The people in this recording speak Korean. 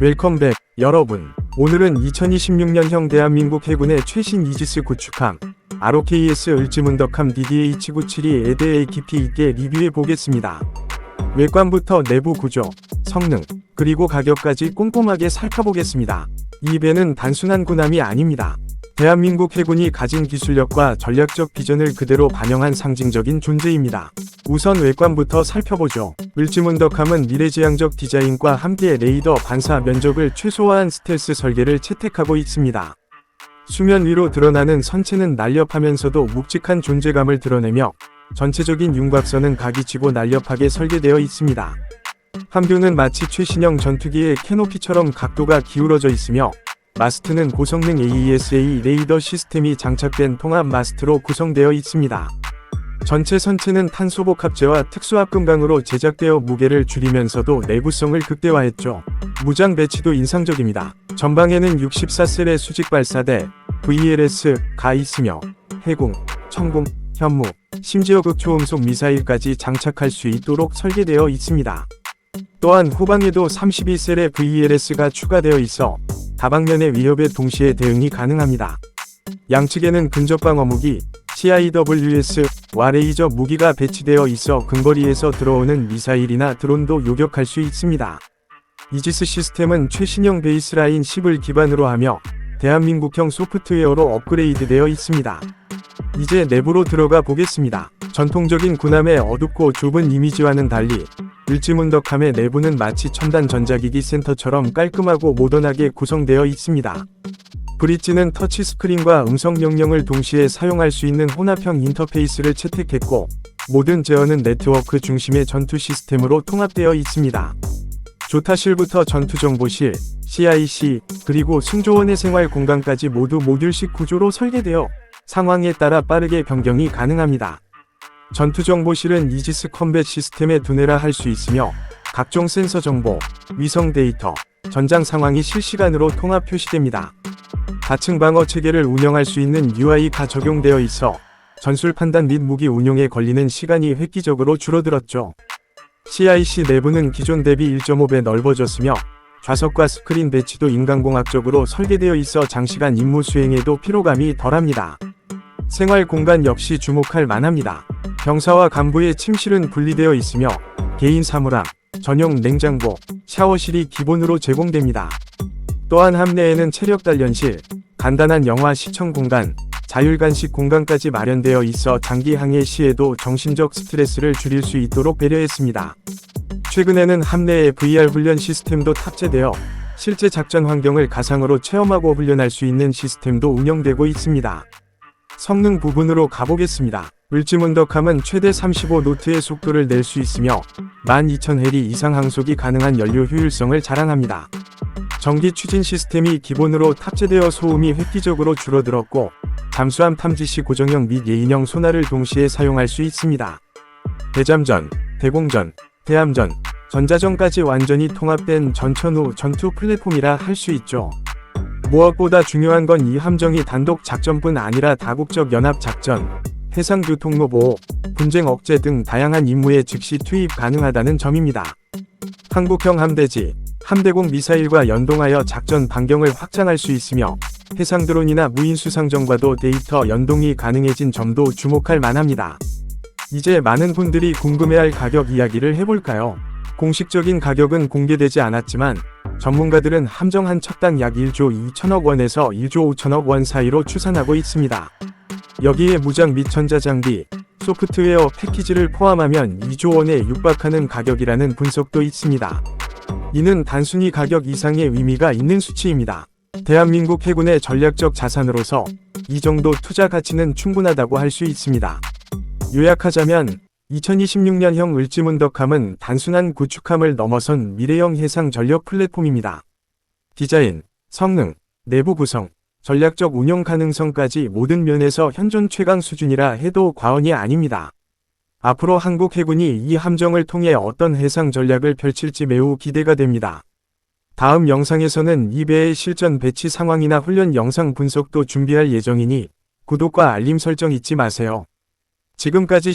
웰컴백 여러분 오늘은 2026년형 대한민국 해군의 최신 이지스 구축함 ROKS 을지문덕함 DDH-972에 대해 깊이 있게 리뷰해 보겠습니다. 외관부터 내부 구조, 성능, 그리고 가격까지 꼼꼼하게 살펴보겠습니다. 이 배는 단순한 군함이 아닙니다. 대한민국 해군이 가진 기술력과 전략적 비전을 그대로 반영한 상징적인 존재입니다. 우선 외관부터 살펴보죠. 을지문덕함은 미래지향적 디자인과 함께 레이더 반사 면적을 최소화한 스텔스 설계를 채택하고 있습니다. 수면 위로 드러나는 선체는 날렵하면서도 묵직한 존재감을 드러내며 전체적인 윤곽선은 각이치고 날렵하게 설계되어 있습니다. 함교는 마치 최신형 전투기의 캐노피처럼 각도가 기울어져 있으며 마스트는 고성능 AESA 레이더 시스템이 장착된 통합 마스트로 구성되어 있습니다. 전체 선체는 탄소복 합재와 특수합금강으로 제작되어 무게를 줄이면서도 내구성을 극대화했죠. 무장 배치도 인상적입니다. 전방에는 64셀의 수직 발사대, VLS가 있으며 해공, 천공, 현무, 심지어 극초음속 미사일까지 장착할 수 있도록 설계되어 있습니다. 또한 후방에도 32셀의 VLS가 추가되어 있어 다방면의 위협에 동시에 대응이 가능합니다. 양측에는 근접방 어 무기, CIWS와 레이저 무기가 배치되어 있어 근거리에서 들어오는 미사일이나 드론도 요격할 수 있습니다. 이지스 시스템은 최신형 베이스라인 10을 기반으로 하며 대한민국형 소프트웨어로 업그레이드되어 있습니다. 이제 내부로 들어가 보겠습니다. 전통적인 군함의 어둡고 좁은 이미지와는 달리 을지문덕함의 내부는 마치 첨단 전자기기 센터처럼 깔끔하고 모던하게 구성되어 있습니다. 브릿지는 터치스크린과 음성 명령을 동시에 사용할 수 있는 혼합형 인터페이스를 채택했고 모든 제어는 네트워크 중심의 전투 시스템으로 통합되어 있습니다. 조타실부터 전투정보실, CIC, 그리고 승조원의 생활 공간까지 모두 모듈식 구조로 설계되어 상황에 따라 빠르게 변경이 가능합니다. 전투정보실은 이지스 컴뱃 시스템에 두뇌라 할 수 있으며 각종 센서 정보, 위성 데이터, 전장 상황이 실시간으로 통합 표시됩니다. 다층 방어 체계를 운영할 수 있는 UI가 적용되어 있어 전술 판단 및 무기 운용에 걸리는 시간이 획기적으로 줄어들었죠. CIC 내부는 기존 대비 1.5배 넓어졌으며 좌석과 스크린 배치도 인간공학적으로 설계되어 있어 장시간 임무 수행에도 피로감이 덜합니다. 생활 공간 역시 주목할 만합니다. 병사와 간부의 침실은 분리되어 있으며 개인 사물함, 전용 냉장고, 샤워실이 기본으로 제공됩니다. 또한 함내에는 체력 단련실, 간단한 영화 시청 공간, 자율간식 공간까지 마련되어 있어 장기 항해 시에도 정신적 스트레스를 줄일 수 있도록 배려했습니다. 최근에는 함내에 VR 훈련 시스템도 탑재되어 실제 작전 환경을 가상으로 체험하고 훈련할 수 있는 시스템도 운영되고 있습니다. 성능 부분으로 가보겠습니다. 을지문덕함은 최대 35노트의 속도를 낼 수 있으며 12,000헬리 이상 항속이 가능한 연료 효율성을 자랑합니다. 전기 추진 시스템이 기본으로 탑재되어 소음이 획기적으로 줄어들었고 잠수함 탐지 시 고정형 및 예인형 소나를 동시에 사용할 수 있습니다. 대잠전, 대공전, 대함전, 전자전까지 완전히 통합된 전천후 전투 플랫폼이라 할 수 있죠. 무엇보다 중요한 건 이 함정이 단독 작전뿐 아니라 다국적 연합 작전, 해상 교통 로 보호, 분쟁 억제 등 다양한 임무에 즉시 투입 가능하다는 점입니다. 한국형 함대지, 함대공 미사일과 연동하여 작전 반경을 확장할 수 있으며 해상 드론이나 무인 수상정과도 데이터 연동이 가능해진 점도 주목할 만합니다. 이제 많은 분들이 궁금해할 가격 이야기를 해볼까요? 공식적인 가격은 공개되지 않았지만 전문가들은 함정 한 척당 약 1조 2천억 원에서 1조 5천억 원 사이로 추산하고 있습니다. 여기에 무장 및 전자장비, 소프트웨어 패키지를 포함하면 2조 원에 육박하는 가격이라는 분석도 있습니다. 이는 단순히 가격 이상의 의미가 있는 수치입니다. 대한민국 해군의 전략적 자산으로서 이 정도 투자 가치는 충분하다고 할 수 있습니다. 요약하자면 2026년형 을지문덕함은 단순한 구축함을 넘어선 미래형 해상 전력 플랫폼입니다. 디자인, 성능, 내부 구성, 전략적 운영 가능성까지 모든 면에서 현존 최강 수준이라 해도 과언이 아닙니다. 앞으로 한국 해군이 이 함정을 통해 어떤 해상 전략을 펼칠지 매우 기대가 됩니다. 다음 영상에서는 이 배의 실전 배치 상황이나 훈련 영상 분석도 준비할 예정이니 구독과 알림 설정 잊지 마세요. 지금까지